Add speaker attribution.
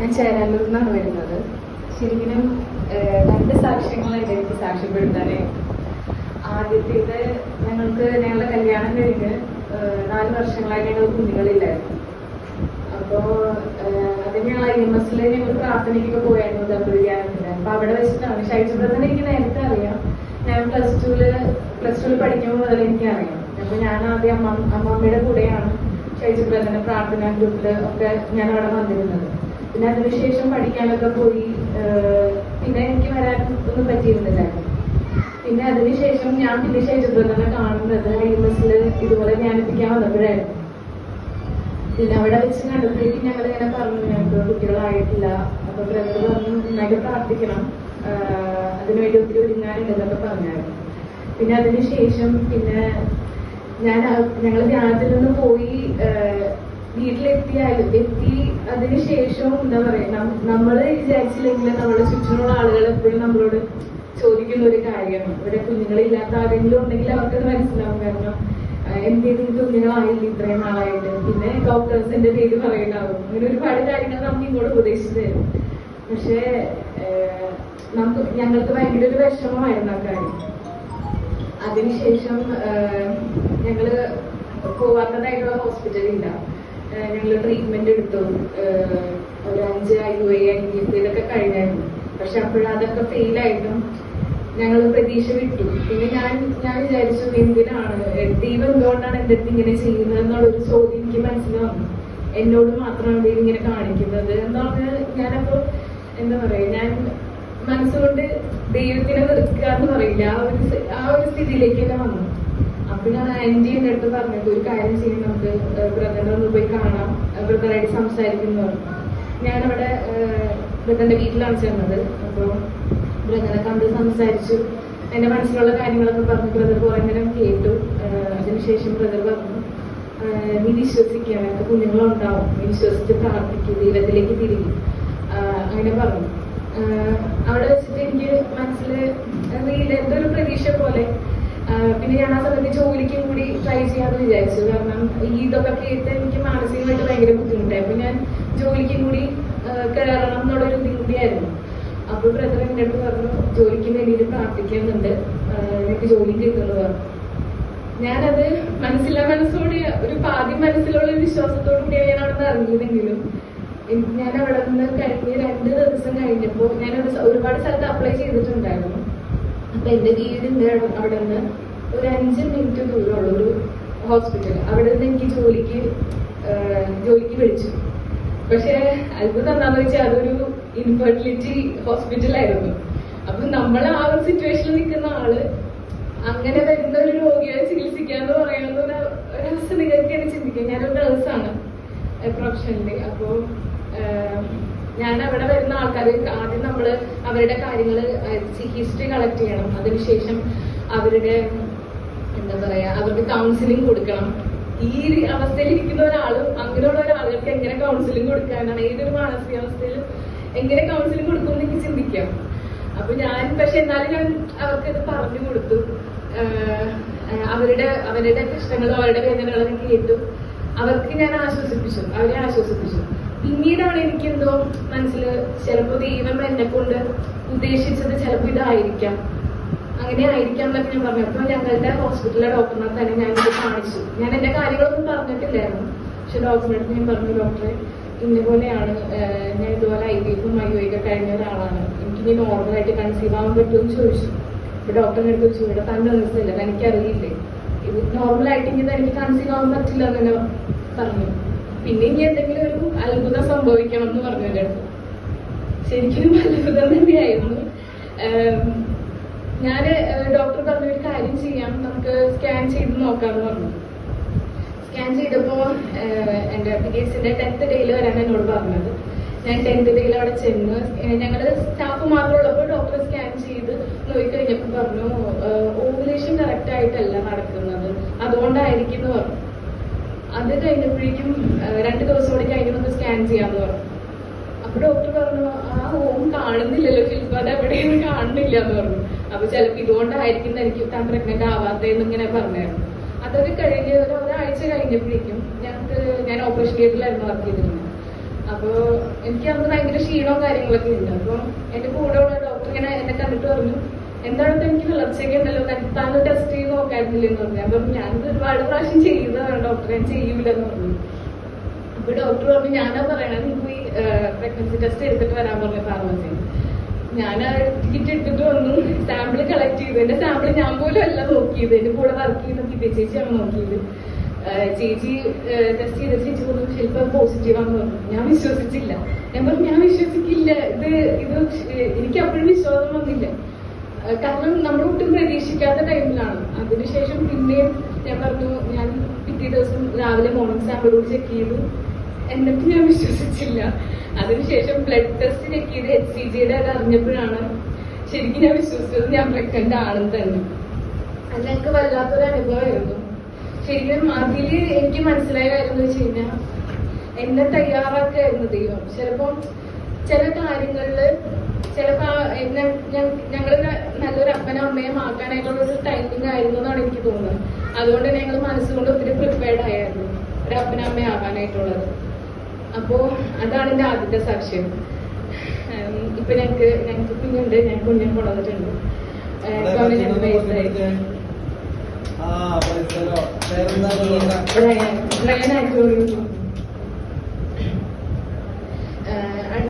Speaker 1: ഞാൻ ചേരാലൂർ നിന്നാണ് വരുന്നത് ശരിക്കും രണ്ട് സാക്ഷ്യങ്ങളായിട്ട് എനിക്ക് സാക്ഷ്യപ്പെടുത്താനേ. ആദ്യത്തേത് ഞങ്ങൾക്ക് ഞങ്ങളുടെ കല്യാണം കഴിഞ്ഞ് നാല് വർഷങ്ങളായിട്ട് ഞങ്ങൾ കുഞ്ഞുങ്ങളില്ലായിരുന്നു. അപ്പോൾ അതിന് ഞങ്ങൾ ഐ എം എസിൽ ഞങ്ങൾ പ്രാർത്ഥനയ്ക്കൊക്കെ പോയായിരുന്നു ദമ്പതികാരത്തിന് അപ്പോൾ അവിടെ വെച്ചിട്ടാണ് ശൈചന്ദ്രനെ എനിക്ക് നേരത്തെ അറിയാം. ഞാൻ പ്ലസ് ടുവിൽ പ്ലസ് ടുവിൽ പഠിക്കുമ്പോൾ മുതൽ എനിക്ക് അറിയാം. അപ്പോൾ ഞാൻ ആദ്യം അമ്മ അമ്മമ്മയുടെ കൂടെയാണ് ശൈചന്ദ്രനെ പ്രാർത്ഥന ഗ്രൂപ്പിൽ ഒക്കെ ഞാൻ അവിടെ വന്നിരുന്നത്. പിന്നെ അതിനുശേഷം പഠിക്കാനൊക്കെ പോയി പിന്നെ എനിക്ക് വരാൻ ഒന്നും പറ്റിയിരുന്നില്ലായിരുന്നു. പിന്നെ അതിനുശേഷം ഞാൻ പിന്നെ ഷൈജബ്രതനെ കാണുന്നത് ഐ എം എസിൽ ഇതുപോലെ ധ്യാനിപ്പിക്കാൻ വന്നപ്പോഴായിരുന്നു. പിന്നെ അവിടെ വെച്ച് കണ്ടപ്പോഴേക്കും ഞങ്ങൾ ഇങ്ങനെ പറഞ്ഞു ഞങ്ങൾക്ക് കുട്ടികളായിട്ടില്ല. അപ്പൊ ബ്രദർ പറഞ്ഞു നന്നായിട്ട് പ്രാർത്ഥിക്കണം. അതിനുവേണ്ടി ഒത്തിരി ഒരുങ്ങാനുണ്ടെന്നൊക്കെ പറഞ്ഞായിരുന്നു. പിന്നെ അതിനുശേഷം പിന്നെ ഞാൻ ഞങ്ങൾ ധ്യാനത്തിൽ നിന്ന് പോയി വീട്ടിലെത്തിയാലും എത്തി അതിനുശേഷവും എന്താ പറയാ നമ്മൾ വിചാരിച്ചില്ലെങ്കിൽ നമ്മുടെ ചുറ്റിനുള്ള ആളുകൾ എപ്പോഴും നമ്മളോട് ചോദിക്കുന്ന ഒരു കാര്യമാണ്. ഇവിടെ കുഞ്ഞുങ്ങളില്ലാത്ത ആരെങ്കിലും ഉണ്ടെങ്കിൽ അവർക്കത് മനസ്സിലാവും. കാരണം എന്തെങ്കിലും കുഞ്ഞുങ്ങളായില്ല ഇത്രയും നാളായിട്ട്? പിന്നെ ഡോക്ടേഴ്സിന്റെ പേര് പറയണ്ടാവും. അങ്ങനെ ഒരുപാട് കാര്യങ്ങൾ നമുക്ക് ഇങ്ങോട്ട് ഉപദേശിച്ചു തരും. പക്ഷേ നമുക്ക് ഞങ്ങൾക്ക് ഭയങ്കര ഒരു വിഷമമായിരുന്നു ആ കാര്യം. അതിനുശേഷം ഞങ്ങൾ പോവാത്തതായിട്ടുള്ള ഹോസ്പിറ്റലില്ല ഞങ്ങൾ ട്രീറ്റ്മെന്റ് എടുത്തു. ഒരു അഞ്ച് ഐ ഐ ഇതൊക്കെ കഴിഞ്ഞായിരുന്നു. പക്ഷെ അപ്പോഴതൊക്കെ ഫെയിലായിട്ടും ഞങ്ങൾ പ്രതീക്ഷ വിട്ടു. പിന്നെ ഞാൻ ഞാൻ വിചാരിച്ചു എന്തിനാണ്? ദൈവം എന്തുകൊണ്ടാണ് അടുത്ത് ഇങ്ങനെ ചെയ്യുന്നത് എന്നുള്ളൊരു ചോദ്യം എനിക്ക് മനസ്സിലാവും എന്നോട് മാത്രമാണ് ദൈവം ഇങ്ങനെ കാണിക്കുന്നത് എന്നാണ് ഞാനപ്പോ എന്താ പറയാ ഞാൻ മനസ്സുകൊണ്ട് ദൈവത്തിനെ വെറുക്കുക എന്ന് പറയില്ല. ആ ഒരു ആ ഒരു സ്ഥിതിയിലേക്ക് തന്നെ വന്നു ഞാൻ ആന്റി എന്റെ അടുത്ത് പറഞ്ഞത് ഒരു കാര്യം ചെയ്യും നമുക്ക് ബ്രദറിനെ ഒന്ന് പോയി കാണാം. ബ്രദറായിട്ട് സംസാരിക്കുന്നു. പറഞ്ഞു ഞാനവിടെ ബ്രദറിന്റെ വീട്ടിലാണ് ചെന്നത്. അപ്പോൾ ബ്രദറെ കണ്ട് സംസാരിച്ചു. എന്റെ മനസ്സിലുള്ള കാര്യങ്ങളൊക്കെ പറഞ്ഞു ബ്രദർ കുറേ കേട്ടു. അതിനുശേഷം ബ്രദർ പറഞ്ഞു നീ വിശ്വസിക്കുക നിനക്ക് കുഞ്ഞുങ്ങളുണ്ടാവും. നീ വിശ്വസിച്ച് പ്രാർത്ഥിക്കും ദൈവത്തിലേക്ക് തിരികെ. അങ്ങനെ പറഞ്ഞു. അവിടെ വെച്ചിട്ട് എനിക്ക് മനസ്സിൽ എന്തെങ്കിലും എന്തൊരു പ്രതീക്ഷ പോലെ പിന്നെ ഞാൻ ആ സമയത്ത് ജോലിക്ക് കൂടി ട്രൈ ചെയ്യാന്ന് വിചാരിച്ചു. കാരണം ഈ ഇതൊക്കെ കേട്ട് എനിക്ക് മാനസികമായിട്ട് ഭയങ്കര ബുദ്ധിമുട്ടായി. അപ്പൊ ഞാൻ ജോലിക്ക് കൂടി കയറണം എന്നുള്ളൊരു ഇതും കൂടിയായിരുന്നു. അപ്പൊ ബ്രദർ എന്റെ അടുത്ത് പറഞ്ഞു ജോലിക്ക് വേണ്ടിയിട്ട് പ്രാർത്ഥിക്കുന്നുണ്ട്. എനിക്ക് ജോലി കിട്ടുന്നു പറഞ്ഞു. ഞാനത് മനസ്സിലാ മനസ്സോടെ ഒരു പാതി മനസ്സിലുള്ള ഒരു വിശ്വാസത്തോടു കൂടിയാണ് ഞാൻ അവിടെ നിന്ന് ഇറങ്ങിയതെങ്കിലും ഞാൻ അവിടെ നിന്ന് കഴിഞ്ഞ് രണ്ട് ദിവസം കഴിഞ്ഞപ്പോൾ ഞാൻ ഒരുപാട് സ്ഥലത്ത് അപ്ലൈ ചെയ്തിട്ടുണ്ടായിരുന്നു. അപ്പൊ എന്റെ വീടിന്റെ അവിടെ- നിന്ന് ഒരു അഞ്ച് മിനിറ്റ് ദൂരമുള്ള ഒരു ഹോസ്പിറ്റൽ അവിടെ നിന്ന് എനിക്ക് ജോലിക്ക് ജോലിക്ക് വിളിച്ചു. പക്ഷെ അത്ഭുതം എന്താണെന്ന് വെച്ചാൽ അതൊരു ഇൻഫെർട്ടിലിറ്റി ഹോസ്പിറ്റലായിരുന്നു അപ്പൊ നമ്മൾ ആ ഒരു സിറ്റുവേഷനിൽ നിൽക്കുന്ന ആൾ അങ്ങനെ വരുന്ന ഒരു രോഗിയെ ചികിത്സിക്കാന്ന് പറയുന്നത് ഒരു ഒരവസ്ഥ നിങ്ങൾക്കാണ് ചിന്തിക്കുക ഞാനൊരു നേഴ്സാണ് പ്രൊഫഷനിൽ അപ്പോ ആഹ്, ഞാൻ അവിടെ ആൾക്കാർ ആദ്യം നമ്മൾ അവരുടെ കാര്യങ്ങൾ ഹിസ്റ്ററി കളക്ട് ചെയ്യണം. അതിനുശേഷം അവരുടെ എന്താ പറയാ അവർക്ക് കൗൺസിലിംഗ് കൊടുക്കണം. ഈ അവസ്ഥയിൽ ഇരിക്കുന്ന ഒരാളും അങ്ങനെയുള്ള ഒരാളുകൾക്ക് എങ്ങനെ കൗൺസിലിംഗ് കൊടുക്കാനാണ്? ഏതൊരു മാനസികാവസ്ഥയിൽ എങ്ങനെ കൗൺസിലിംഗ് കൊടുക്കുമെന്ന് എനിക്ക് ചിന്തിക്കാം. അപ്പൊ ഞാൻ പക്ഷെ എന്നാലും ഞാൻ അവർക്ക് ഇത് പറഞ്ഞു കൊടുത്തു. അവരുടെ അവരുടെ പ്രശ്നങ്ങളും അവരുടെ വേദനകളും കേട്ടു. അവർക്ക് ഞാൻ ആശ്വസിപ്പിച്ചു. അവരെ ആശ്വസിപ്പിച്ചു. പിന്നീടാണ് എനിക്ക് എന്തോ മനസ്സിൽ ചിലപ്പോ ദൈവം എന്നെ കൊണ്ട് ഉദ്ദേശിച്ചത് ചിലപ്പോ ഇതായിരിക്കാം. അങ്ങനെ ആയിരിക്കാം എന്നൊക്കെ ഞാൻ പറഞ്ഞു. അപ്പൊ ഞങ്ങളുടെ ഹോസ്പിറ്റലിലെ ഡോക്ടറിനെ തന്നെ ഞാൻ ഇത് കാണിച്ചു. ഞാൻ എന്റെ കാര്യങ്ങളൊന്നും പറഞ്ഞിട്ടില്ലായിരുന്നു. പക്ഷെ ഡോക്ടറിനടുത്ത് ഞാൻ പറഞ്ഞു ഡോക്ടറെ ഇന്ന പോലെയാണ് ആഹ് ഞാൻ ഇതുപോലെ ഐ വി എഫും ഐ ഒക്കെ കഴിഞ്ഞ ഒരാളാണ്. എനിക്കിനി നോർമലായിട്ട് കൺസീവ് ആവാൻ പറ്റുമെന്ന് ചോദിച്ചു. അപ്പൊ ഡോക്ടറിന്റെ അടുത്ത് ചോദിച്ചു ഇവിടെ തന്നെ മനസ്സില്ല എനിക്കറിയില്ലേ ഇത് നോർമലായിട്ട് ഇനി എനിക്ക് കൺസീവ് ആവാൻ പറ്റില്ല എന്ന് പറഞ്ഞു. പിന്നെ ഇനി എന്തെങ്കിലും ഒരു അത്ഭുതം സംഭവിക്കണം എന്ന് പറഞ്ഞു കേട്ടു ശരിക്കും അത്ഭുതം തന്നെയായിരുന്നു. ഞാൻ ഡോക്ടർ പറഞ്ഞ ഒരു കാര്യം ചെയ്യാം. നമുക്ക് സ്കാൻ ചെയ്ത് നോക്കാമെന്ന് പറഞ്ഞു. സ്കാൻ ചെയ്തപ്പോ എന്റെ കേസിന്റെ ടെൻത്ത് ഡേയിൽ വരാൻ എന്നോട് പറഞ്ഞത്. ഞാൻ ടെൻത്ത് ഡേയിൽ അവിടെ ചെന്ന് ഞങ്ങൾ സ്റ്റാഫ് മാത്രം ഉള്ളപ്പോൾ ഡോക്ടർ സ്കാൻ ചെയ്ത് നോക്കിക്കഴിഞ്ഞപ്പോൾ പറഞ്ഞു ഓവുലേഷൻ കറക്റ്റ് ആയിട്ടല്ല നടക്കുന്നത്. അതുകൊണ്ടായിരിക്കും എന്ന് പറഞ്ഞു. അത് കഴിഞ്ഞപ്പോഴേക്കും രണ്ട് ദിവസം കൂടി കഴിഞ്ഞ് വന്ന് സ്കാൻ ചെയ്യാന്ന് പറഞ്ഞു. അപ്പൊ ഡോക്ടർ പറഞ്ഞു ആ ഹോം കാണുന്നില്ലല്ലോ ശില്പ അത് എവിടെയും കാണുന്നില്ല എന്ന് പറഞ്ഞു. അപ്പൊ ചിലപ്പോ ഇതുകൊണ്ടായിരിക്കും എനിക്ക് താൻ പ്രഗ്നന്റ് ആവാത്തതെന്ന് ഇങ്ങനെ പറഞ്ഞായിരുന്നു. അതൊക്കെ കഴിഞ്ഞ് ഒരു ഒരാഴ്ച കഴിഞ്ഞപ്പോഴേക്കും ഞങ്ങൾക്ക് ഞാൻ ഓപ്പറേഷൻ തിയേറ്ററിലായിരുന്നു വർക്ക് ചെയ്തിരുന്നത്. അപ്പോൾ എനിക്ക് അന്ന് ഭയങ്കര ക്ഷീണവും കാര്യങ്ങളൊക്കെ ഉണ്ട്. അപ്പൊ എന്റെ കൂടെ ഉള്ള ഡോക്ടർ ഇങ്ങനെ എന്നെ കണ്ടിട്ട് പറഞ്ഞു എന്താണ് ഇപ്പൊ എനിക്ക് വിളർച്ചയ്ക്കുണ്ടല്ലോ താൻ ടെസ്റ്റ് ചെയ്ത് നോക്കായിരുന്നില്ലെന്ന് പറഞ്ഞു അപ്പം ഞാനിത് ഒരുപാട് പ്രാവശ്യം ചെയ്തതാണ് ഡോക്ടറെ ചെയ്യൂലെന്ന് പറഞ്ഞു. അപ്പൊ ഡോക്ടർ പറഞ്ഞു ഞാനാ പറയണത് നീ പോയി പ്രഗ്നൻസി ടെസ്റ്റ് എടുത്തിട്ട് വരാൻ പറഞ്ഞു ഫാർമസിയിൽ ഞാൻ ടിക്കറ്റ് എടുത്തിട്ട് വന്നു. സാമ്പിൾ കളക്ട് ചെയ്തു. എന്റെ സാമ്പിൾ ഞാൻ പോലും അല്ല നോക്കിയത്. എന്റെ കൂടെ വർക്ക് ചെയ്യുന്ന ദിവ്യ ചേച്ചിയാണ് നോക്കിയത്. ചേച്ചി ടെസ്റ്റ് ചെയ്ത ചേച്ചി പറഞ്ഞു പോസിറ്റീവ് ആണെന്ന് പറഞ്ഞു. ഞാൻ വിശ്വസിച്ചില്ല. ഞാൻ പറഞ്ഞു ഞാൻ വിശ്വസിക്കില്ല. ഇത് ഇത് എനിക്ക് അപ്പോഴും വിശ്വാസം വന്നില്ല. കാരണം നമ്മൾ ഒട്ടും പ്രതീക്ഷിക്കാത്ത ടൈമിലാണ്. അതിനുശേഷം പിന്നെയും ഞാൻ പറഞ്ഞു ഞാൻ പിറ്റേ ദിവസം രാവിലെ മോർണിംഗ് സാമ്പിളോട് ചെക്ക് ചെയ്തു. എന്നിട്ട് ഞാൻ വിശ്വസിച്ചില്ല. അതിനുശേഷം ബ്ലഡ് ടെസ്റ്റ് ചെക്ക് ചെയ്ത് എച്ച് സി ജിയുടെ അത് അറിഞ്ഞപ്പോഴാണ് ശരിക്കും ഞാൻ വിശ്വസിച്ചത് ഞാൻ പ്രഗ്നന്റ് ആണെന്ന് തന്നെ. അത് ഞങ്ങൾക്ക് വല്ലാത്തൊരു അനുഭവമായിരുന്നു. ശരിക്കും അതിൽ എനിക്ക് മനസ്സിലായ കാര്യം എന്ന് വെച്ച് കഴിഞ്ഞാൽ എന്നെ തയ്യാറാക്കായിരുന്നു ദൈവം. ചിലപ്പോൾ ചില കാര്യങ്ങളിൽ ചിലപ്പോ ഞങ്ങൾ നല്ലൊരു അപ്പനും അമ്മയും ആക്കാനായിട്ടുള്ള ഒരു ടൈമിംഗ് ആയിരുന്നു എന്നാണ് എനിക്ക് തോന്നുന്നത്. അതുകൊണ്ട് ഞങ്ങൾ മനസ്സുകൊണ്ട് ഒത്തിരി പ്രിപ്പയർഡ് ആയിരുന്നു. ഒരു അപ്പനും അമ്മയും ആകാനായിട്ടുള്ളത് അപ്പോ അതാണ് എന്റെ ആദ്യത്തെ സാക്ഷ്യം ഇപ്പൊ ഞങ്ങക്ക് ഞങ്ങക്ക് കുഞ്ഞുണ്ട് ഞാൻ കുഞ്ഞിനെ കൊണ്ടുവന്നിട്ടുണ്ട് വയസ്സായി.
Speaker 2: ആ പേരെന്താ
Speaker 1: റയൻ റയൻ ആയിക്കോളൂ